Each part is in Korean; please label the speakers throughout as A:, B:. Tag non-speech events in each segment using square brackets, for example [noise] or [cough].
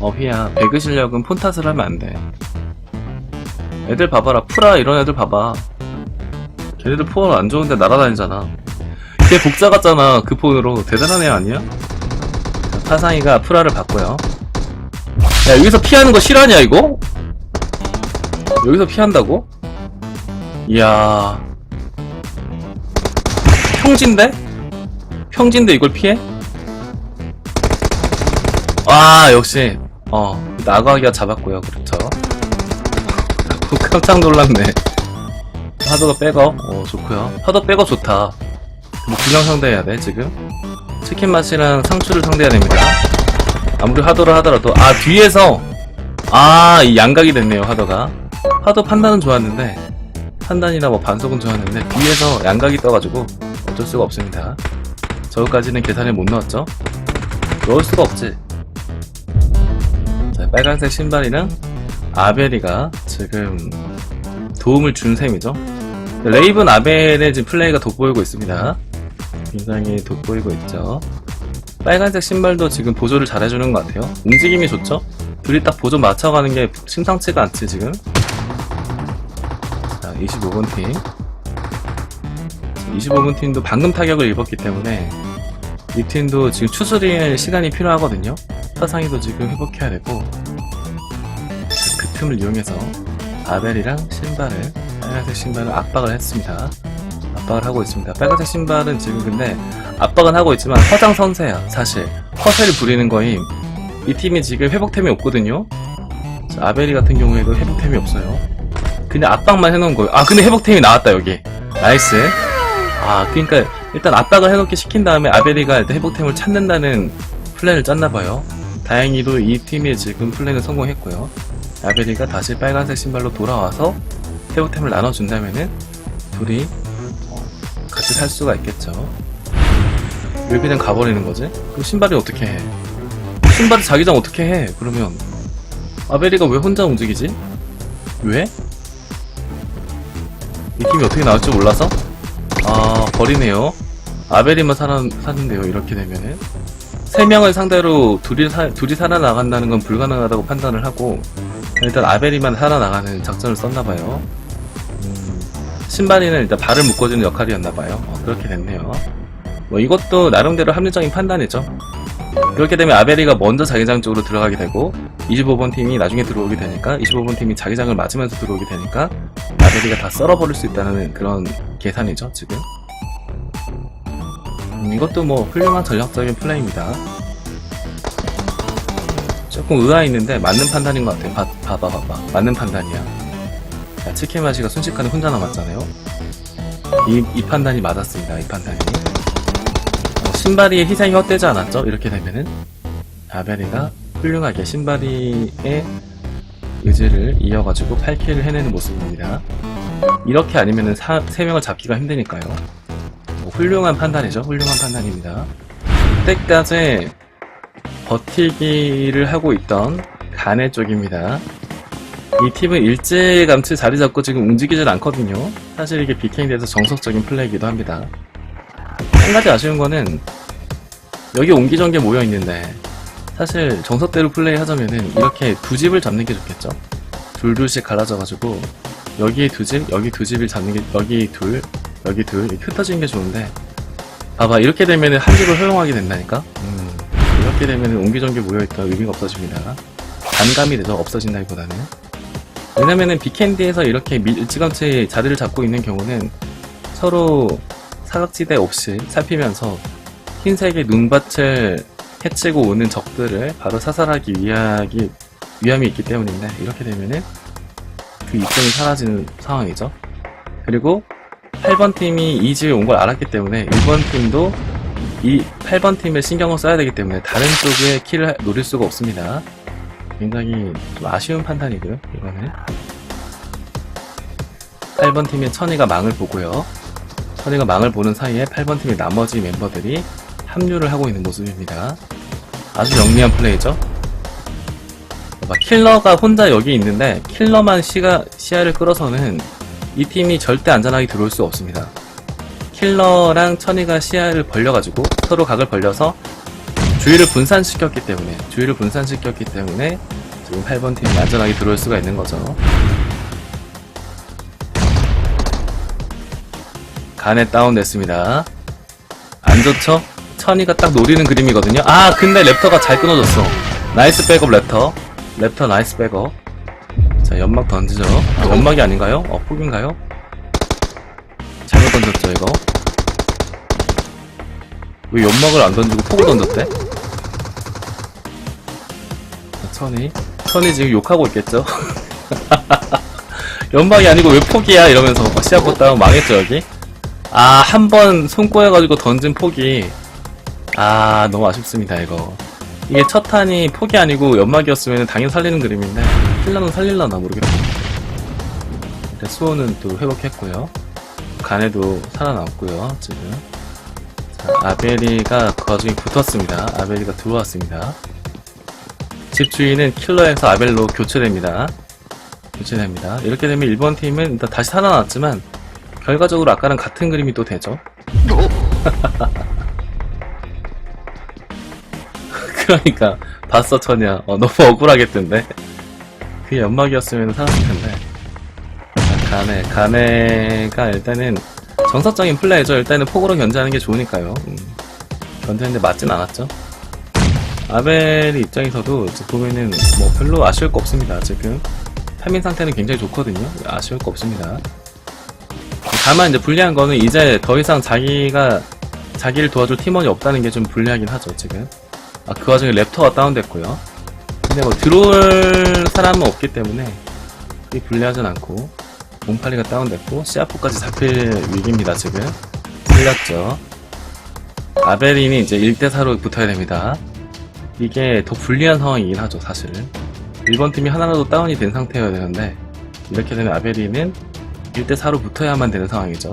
A: 어, 휘야. 배그 실력은 폰 탓을 하면 안 돼. 애들 봐봐라. 프라 이런 애들 봐봐. 걔네들 폰 안 좋은데 날아다니잖아. 걔 복사 같잖아. 그 폰으로. 대단한 애 아니야? 자, 타상이가 프라를 봤고요. 야, 여기서 피하는 거 실화냐, 이거? 여기서 피한다고? 이야. 평진데? 평진데 이걸 피해? 아, 역시, 어, 나가기가 잡았고요. 그렇죠. 깜짝 놀랐네. 하도가 백업, 어, 좋고요. 하도 백업 좋다. 뭐, 균형 상대해야 돼, 지금. 치킨 맛이랑 상추를 상대해야 됩니다. 아무리 하도를 하더라도, 아, 뒤에서, 아, 이 양각이 됐네요, 하도가. 하도 판단은 좋았는데, 판단이나 뭐 반속은 좋았는데, 뒤에서 양각이 떠가지고, 어쩔 수가 없습니다. 저거까지는 계산에 못 넣었죠? 넣을 수가 없지. 자, 빨간색 신발이랑 아벨이가 지금 도움을 준 셈이죠. 레이븐 아벨의 지금 플레이가 돋보이고 있습니다. 굉장히 돋보이고 있죠. 빨간색 신발도 지금 보조를 잘해주는 것 같아요. 움직임이 좋죠? 둘이 딱 보조 맞춰가는 게 심상치가 않지, 지금. 자, 25번 팀. 25분 팀도 방금 타격을 입었기 때문에 이 팀도 지금 추스릴 시간이 필요하거든요. 사상이도 지금 회복해야 되고 그 틈을 이용해서 아벨이랑 신발을 빨간색 신발을 압박을 했습니다. 압박을 하고 있습니다. 빨간색 신발은 지금 근데 압박은 하고 있지만 허장 선세야 사실 허세를 부리는 거임. 이 팀이 지금 회복템이 없거든요. 자, 아벨이 같은 경우에도 회복템이 없어요. 그냥 압박만 해놓은 거예요. 아 근데 회복템이 나왔다 여기. 나이스. 아, 그러니까 일단 압박을 해놓게 시킨 다음에 아베리가 일단 회복템을 찾는다는 플랜을 짰나봐요. 다행히도 이 팀이 지금 플랜을 성공했고요. 아베리가 다시 빨간색 신발로 돌아와서 회복템을 나눠준다면은 둘이 어, 같이 살 수가 있겠죠. 왜 그냥 가버리는 거지? 그럼 신발이 어떻게 해? 신발이 자기장 어떻게 해? 그러면 아베리가 왜 혼자 움직이지? 왜? 이 팀이 어떻게 나올 줄 몰라서? 아 버리네요 아벨이만 살아, 사는데요 이렇게 되면은 세 명을 상대로 둘이, 사, 둘이 살아나간다는 건 불가능하다고 판단을 하고 일단 아벨이만 살아나가는 작전을 썼나봐요. 음, 신발이는 일단 발을 묶어주는 역할이었나봐요. 어, 그렇게 됐네요. 뭐 이것도 나름대로 합리적인 판단이죠. 그렇게 되면 아벨이가 먼저 자기장 쪽으로 들어가게 되고 25번 팀이 나중에 들어오게 되니까 25번 팀이 자기장을 맞으면서 들어오게 되니까 아벨이가 다 썰어버릴 수 있다는 그런 계산이죠 지금. 음, 이것도 뭐 훌륭한 전략적인 플레이입니다 조금 의아 있는데 맞는 판단인 것 같아요. 봐, 봐봐 봐봐. 맞는 판단이야. 야, 치킨 마시가 순식간에 혼자 남았잖아요. 이, 이 판단이 맞았습니다 이 판단이. 어, 신발이의 희생이 헛되지 않았죠? 이렇게 되면은. 아벨이가 훌륭하게 신발이의 의지를 이어가지고 8킬을 해내는 모습입니다. 이렇게 아니면은 3명을 잡기가 힘드니까요. 뭐 훌륭한 판단이죠. 훌륭한 판단입니다. 그때까지 버티기를 하고 있던 가네 쪽입니다. 이 팀은 일찌감치 자리 잡고 지금 움직이질 않거든요. 사실 이게 BK인데서 정석적인 플레이이기도 합니다. 한 가지 아쉬운 거는 여기 옹기종기 모여 있는데 사실 정석대로 플레이 하자면은 이렇게 두 집을 잡는 게 좋겠죠. 둘둘씩 갈라져가지고 여기 두 집, 여기 두 집을 잡는 게, 여기 둘, 여기 둘, 흩어지는 게 좋은데, 봐봐, 이렇게 되면은 한 집을 허용하게 된다니까? 음, 이렇게 되면은 옹기종기 모여있던 의미가 없어집니다. 반감이 되죠, 없어진다기보다는. 왜냐면은 비캔디에서 이렇게 밀- 일찌감치 자리를 잡고 있는 경우는 서로 사각지대 없이 살피면서 흰색의 눈밭을 해치고 오는 적들을 바로 사살하기 위하기, 위함이 있기 때문인데, 이렇게 되면은 그 이점이 사라지는 상황이죠. 그리고 8번 팀이 이 집에 온 걸 알았기 때문에 1번 팀도 이 8번 팀에 신경을 써야 되기 때문에 다른 쪽에 하- 노릴 수가 없습니다. 굉장히 좀 아쉬운 판단이고요, 이거는. 8번 팀의 천이가 망을 보고요. 천이가 망을 보는 사이에 8번 팀의 나머지 멤버들이 합류를 하고 있는 모습입니다. 아주 영리한 플레이죠. 막 킬러가 혼자 여기 있는데 킬러만 시가, 시야를 끌어서는 이 팀이 절대 안전하게 들어올 수 없습니다. 킬러랑 천이가 시야를 벌려가지고 서로 각을 벌려서 주위를 분산시켰기 때문에 주위를 분산시켰기 때문에 지금 8번 팀이 안전하게 들어올 수가 있는 거죠. 간에 다운됐습니다. 안 좋죠? 천이가 딱 노리는 그림이거든요. 아 근데 랩터가 잘 끊어졌어. 나이스 백업 랩터. 랩터 나이스 백업. 자 연막 던지죠. 아, 연막이 아닌가요? 어 폭인가요? 던졌죠 이거. 왜 연막을 안 던지고 폭을 던졌대? 자, 천이. 천이 지금 욕하고 있겠죠? [laughs] 연막이 아니고 왜 폭이야? 이러면서 막 시합 보다가 망했죠 여기? 아, 한 번 손꼬여가지고 던진 폭이. 아, 너무 아쉽습니다, 이거. 이게 첫 탄이 폭이 아니고 연막이었으면 당연히 살리는 그림인데, 힐러는 살릴라나 모르겠다. 일단 수호는 또 회복했고요. 간에도 살아남고요, 지금. 자, 아베리가 그 와중에 붙었습니다. 아베리가 들어왔습니다. 집 주인은 킬러에서 아벨로 교체됩니다. 교체됩니다. 이렇게 되면 1번 팀은 일단 다시 살아났지만, 결과적으로 아까랑 같은 그림이 또 되죠. [laughs] 그러니까 봤어 천이야. 어, 너무 억울하겠던데. 그게 연막이었으면 살았을 텐데. 자, 가네 가네가 일단은 정석적인 플레이죠. 일단은 폭으로 견제하는 게 좋으니까요. 음. 견제했는데 맞진 않았죠. 아벨 입장에서도 보면은 뭐 별로 아쉬울 거 없습니다. 지금 타민 상태는 굉장히 좋거든요. 아쉬울 거 없습니다. 다만 이제 불리한 거는 이제 더 이상 자기가 자기를 도와줄 팀원이 없다는 게 좀 불리하긴 하죠 지금 아 그 와중에 랩터가 다운됐고요 근데 뭐 들어올 사람은 없기 때문에 불리하진 않고 몽팔리가 다운됐고 시아프까지 잡힐 위기입니다 지금 풀렸죠 아베린이 이제 1대4로 붙어야 됩니다 이게 더 불리한 상황이긴 하죠 사실은 1번 팀이 하나라도 다운이 된 상태여야 되는데 이렇게 되면 아베린은 1대4로 붙어야만 되는 상황이죠.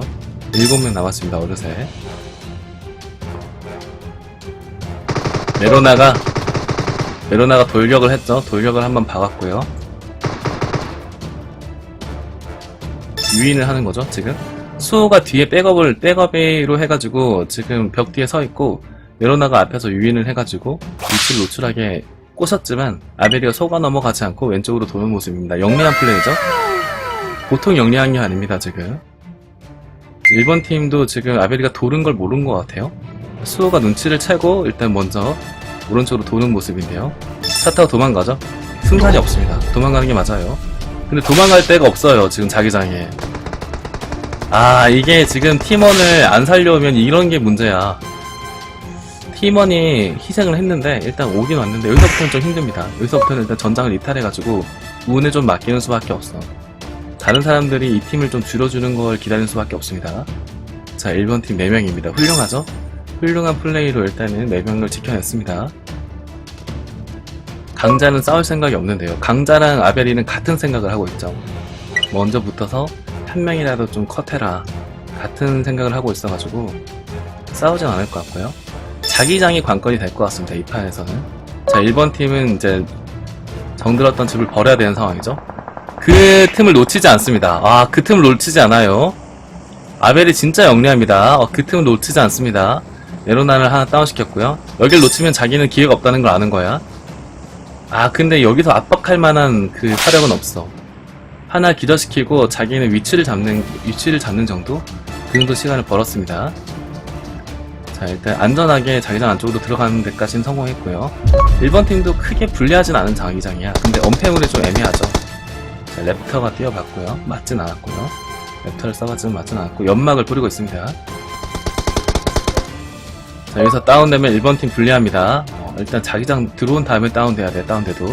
A: 7명 남았습니다, 어느새. 메로나가, 메로나가 돌격을 했죠. 돌격을 한번 박았고요. 유인을 하는 거죠, 지금. 수호가 뒤에 백업을, 백업으로 해가지고 지금 벽 뒤에 서 있고, 메로나가 앞에서 유인을 해가지고 위치를 노출하게 꼬셨지만, 아베리가 속아 넘어가지 않고 왼쪽으로 도는 모습입니다. 영리한 플레이죠. 보통 영리한 게 아닙니다, 지금. 1번 팀도 지금 아베리가 도는 걸 모르는 것 같아요. 수호가 눈치를 채고 일단 먼저 오른쪽으로 도는 모습인데요. 차 타고 도망가죠? 승산이 없습니다. 도망가는 게 맞아요. 근데 도망갈 데가 없어요, 지금 자기장에. 아, 이게 지금 팀원을 안 살려오면 이런 게 문제야. 팀원이 희생을 했는데 일단 오긴 왔는데 여기서부터는 좀 힘듭니다. 여기서부터는 일단 전장을 이탈해가지고 운에 좀 맡기는 수밖에 없어. 다른 사람들이 이 팀을 좀 줄여주는 걸 기다리는 수밖에 없습니다. 자, 1번 팀 4명입니다. 훌륭하죠? 훌륭한 플레이로 일단은 4명을 지켜냈습니다. 강자는 싸울 생각이 없는데요. 강자랑 아벨이는 같은 생각을 하고 있죠. 먼저 붙어서 한 명이라도 좀 컷해라. 같은 생각을 하고 있어가지고 싸우진 않을 것 같고요. 자기장이 관건이 될 것 같습니다. 이 판에서는. 자, 1번 팀은 이제 정들었던 집을 버려야 되는 상황이죠. 그 틈을 놓치지 않습니다. 아, 그 틈을 놓치지 않아요. 아벨이 진짜 영리합니다. 어, 그 틈을 놓치지 않습니다. 메로나를 하나 다운시켰고요. 여길 놓치면 자기는 기회가 없다는 걸 아는 거야. 아, 근데 여기서 압박할 만한 그 사력은 없어. 하나 기절시키고 자기는 위치를 잡는, 위치를 잡는 정도? 그 정도 시간을 벌었습니다. 자, 일단 안전하게 자기장 안쪽으로 들어가는 데까지는 성공했고요. 1번 팀도 크게 불리하진 않은 자기장이야. 근데 언패물이 좀 애매하죠. 자, 랩터가 뛰어봤고요. 맞진 않았고요. 랩터를 써봤지만 맞진 않았고 연막을 뿌리고 있습니다. 자, 여기서 다운되면 1번 팀 불리합니다. 어, 일단 자기장 들어온 다음에 다운돼야 돼, 다운돼도.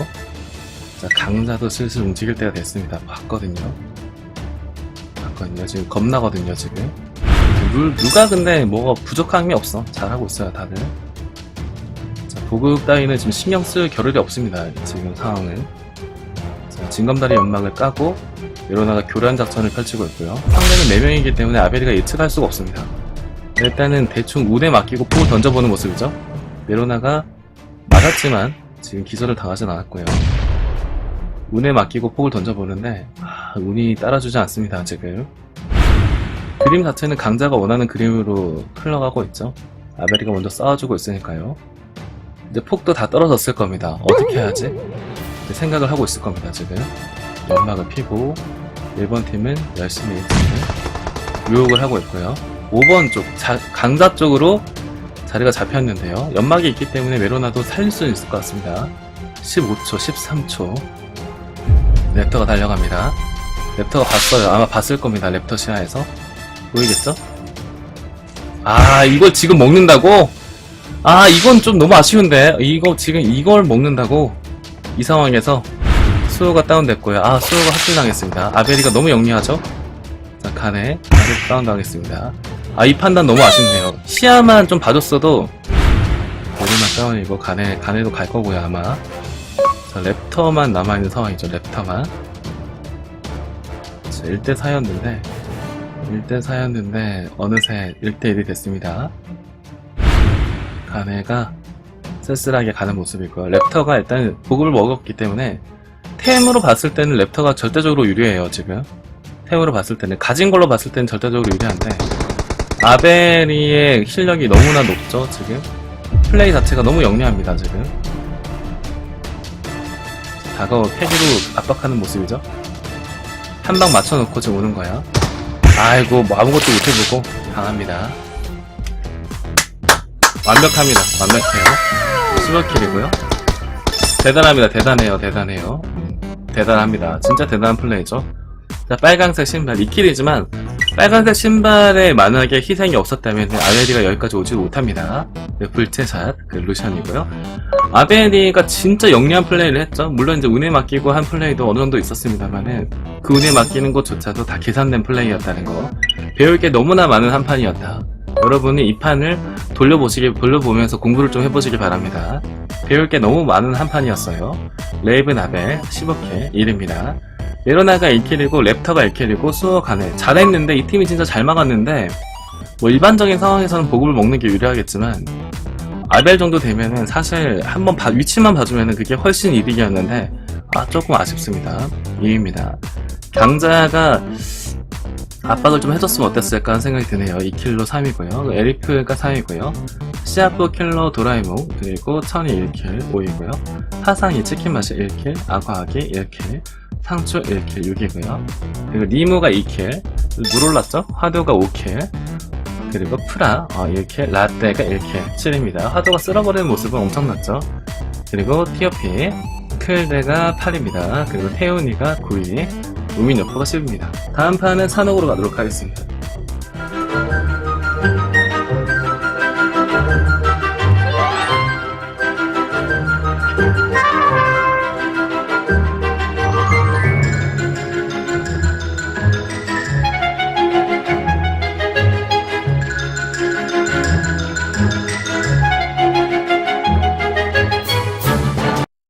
A: 자, 강자도 슬슬 움직일 때가 됐습니다. 봤거든요. 봤거든요. 지금 겁나거든요, 지금. 누, 누가 근데 뭐가 부족한 게 없어. 잘하고 있어요, 다들. 자, 보급 따위는 지금 신경 쓸 겨를이 없습니다. 지금 상황은. 자, 진검다리 연막을 까고 메로나가 교란 작전을 펼치고 있고요. 상대는 4명이기 때문에 아베리가 예측할 수가 없습니다. 일단은 대충 운에 맡기고 폭을 던져보는 모습이죠. 메로나가 맞았지만 지금 기절을 당하진 않았고요. 운에 맡기고 폭을 던져보는데 아, 운이 따라주지 않습니다. 지금 그림 자체는 강자가 원하는 그림으로 흘러가고 있죠. 아베리가 먼저 싸워주고 있으니까요. 이제 폭도 다 떨어졌을 겁니다. 어떻게 해야지? 생각을 하고 있을 겁니다, 지금. 연막을 피고, 1번 팀은 열심히 1팀을 유혹을 하고 있고요. 5번 쪽, 자- 강자 쪽으로 자리가 잡혔는데요. 연막이 있기 때문에 메로나도 살릴 수 있을 것 같습니다. 15초, 13초. 랩터가 달려갑니다. 랩터가 봤어요. 아마 봤을 겁니다. 랩터 시야에서. 보이겠죠? 아, 이걸 지금 먹는다고? 아, 이건 좀 너무 아쉬운데. 이거 지금 이걸 먹는다고? 이 상황에서 수호가 다운됐고요. 아, 수호가 합질당했습니다. 아베리가 너무 영리하죠? 자, 칸에 다운당했습니다. 아, 이 판단 너무 아쉽네요. 시야만 좀 봐줬어도 머리만 다운이고 간에, 간에도 갈 거고요, 아마. 자, 랩터만 남아있는 상황이죠, 랩터만. 자, 1대 4였는데, 1대 4였는데, 어느새 1대 1이 됐습니다. 가네가 쓸쓸하게 가는 모습이고요. 랩터가 일단 보급을 먹었기 때문에 템으로 봤을 때는 랩터가 절대적으로 유리해요, 지금. 템으로 봤을 때는. 가진 걸로 봤을 때는 절대적으로 유리한데, 아베리의 실력이 너무나 높죠, 지금. 플레이 자체가 너무 영리합니다, 지금. 다가오 패기로 압박하는 모습이죠. 한 방 맞춰놓고 지금 오는 거야. 아이고, 뭐 아무것도 못해보고 강합니다. 완벽합니다. 완벽해요. 15킬이고요. 대단합니다. 대단해요. 대단해요. 음, 대단합니다. 진짜 대단한 플레이죠. 자, 빨강색 신발 2킬이지만 빨간색 신발에 만약에 희생이 없었다면 아베리가 여기까지 오지 못합니다. 네, 불체샷 그 루션이고요. 아베리가 진짜 영리한 플레이를 했죠. 물론 이제 운에 맡기고 한 플레이도 어느 정도 있었습니다만은 그 운에 맡기는 것조차도 다 계산된 플레이였다는 거. 배울 게 너무나 많은 한 판이었다. 여러분이 이 판을 돌려보시길 돌려보면서 공부를 좀 해보시길 바랍니다. 배울 게 너무 많은 한 판이었어요. 레이븐 아벨 15킬 1입니다. 메로나가 1킬이고 랩터가 1킬이고 수어 가네 잘했는데 이 팀이 진짜 잘 막았는데 뭐 일반적인 상황에서는 보급을 먹는 게 유리하겠지만 아벨 정도 되면은 사실 한번 봐- 위치만 봐주면은 그게 훨씬 이득이었는데 아 조금 아쉽습니다. 2입니다. 강자가 압박을 좀 해줬으면 어땠을까 하는 생각이 드네요. 2킬로 3이고요. 에리크가 3이고요. 시아프 킬러 도라이몽 그리고 천이 1킬 5이고요. 하상이 치킨 맛이 1킬, 아과하기 1킬, 상추 1킬 6이고요. 그리고 니모가 2킬, 누롤랐죠? 화도가 5킬, 그리고 프라 어, 1킬, 라떼가 1킬 7입니다. 화도가 쓸어버리는 모습은 엄청났죠? 그리고 티어피, 클데가 8입니다. 그리고 태훈이가 9위, 우민여포가 10입니다. 다음 판은 산옥으로 가도록 하겠습니다.